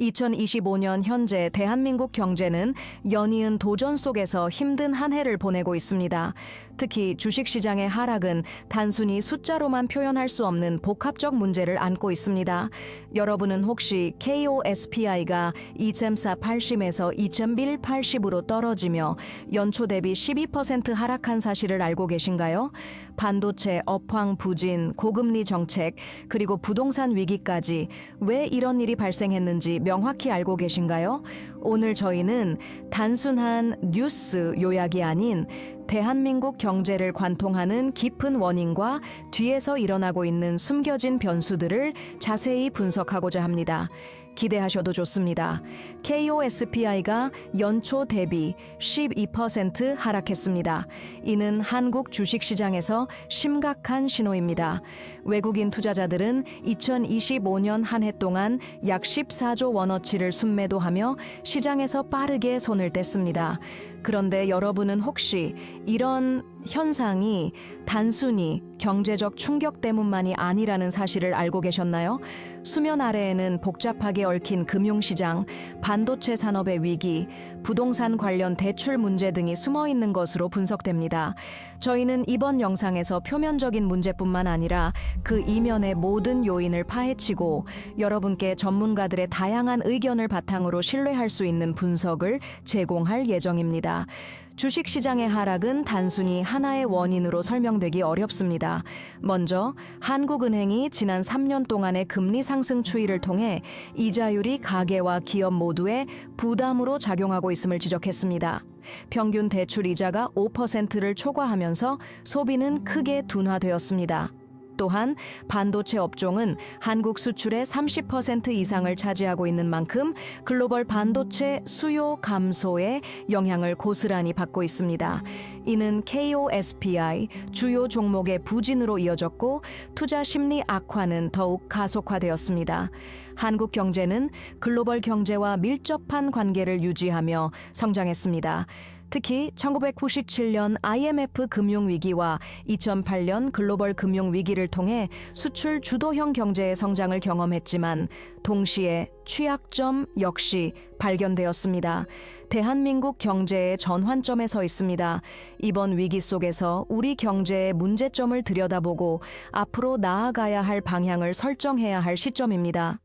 2025년 현재 대한민국 경제는 연이은 도전 속에서 힘든 한 해를 보내고 있습니다. 특히 주식시장의 하락은 단순히 숫자로만 표현할 수 없는 복합적 문제를 안고 있습니다. 여러분은 혹시 KOSPI가 2.480에서 2.180으로 떨어지며 연초 대비 12% 하락한 사실을 알고 계신가요? 반도체 업황 부진, 고금리 정책, 그리고 부동산 위기까지 왜 이런 일이 발생했는지 명확히 알고 계신가요? 오늘 저희는 단순한 뉴스 요약이 아닌 대한민국 경제를 관통하는 깊은 원인과 뒤에서 일어나고 있는 숨겨진 변수들을 자세히 분석하고자 합니다. 기대하셔도 좋습니다. KOSPI가 연초 대비 12% 하락했습니다. 이는 한국 주식시장에서 심각한 신호입니다. 외국인 투자자들은 2025년 한 해 동안 약 14조 원어치를 순매도하며 시장에서 빠르게 손을 뗐습니다. 그런데 여러분은 혹시 이런 현상이 단순히 경제적 충격 때문만이 아니라는 사실을 알고 계셨나요? 수면 아래에는 복잡하게 얽힌 금융시장, 반도체 산업의 위기, 부동산 관련 대출 문제 등이 숨어 있는 것으로 분석됩니다. 저희는 이번 영상에서 표면적인 문제뿐만 아니라 그 이면의 모든 요인을 파헤치고 여러분께 전문가들의 다양한 의견을 바탕으로 신뢰할 수 있는 분석을 제공할 예정입니다. 주식 시장의 하락은 단순히 하나의 원인으로 설명되기 어렵습니다. 먼저 한국은행이 지난 3년 동안의 금리 상승 추이를 통해 이자율이 가계와 기업 모두에 부담으로 작용하고 있음을 지적했습니다. 평균 대출 이자가 5%를 초과하면서 소비는 크게 둔화되었습니다. 또한 반도체 업종은 한국 수출의 30% 이상을 차지하고 있는 만큼 글로벌 반도체 수요 감소의 영향을 고스란히 받고 있습니다. 이는 KOSPI 주요 종목의 부진으로 이어졌고 투자 심리 악화는 더욱 가속화되었습니다. 한국 경제는 글로벌 경제와 밀접한 관계를 유지하며 성장했습니다. 특히 1997년 IMF 금융 위기와 2008년 글로벌 금융 위기를 통해 수출 주도형 경제의 성장을 경험했지만 동시에 취약점 역시 발견되었습니다. 대한민국 경제의 전환점에 서 있습니다. 이번 위기 속에서 우리 경제의 문제점을 들여다보고 앞으로 나아가야 할 방향을 설정해야 할 시점입니다.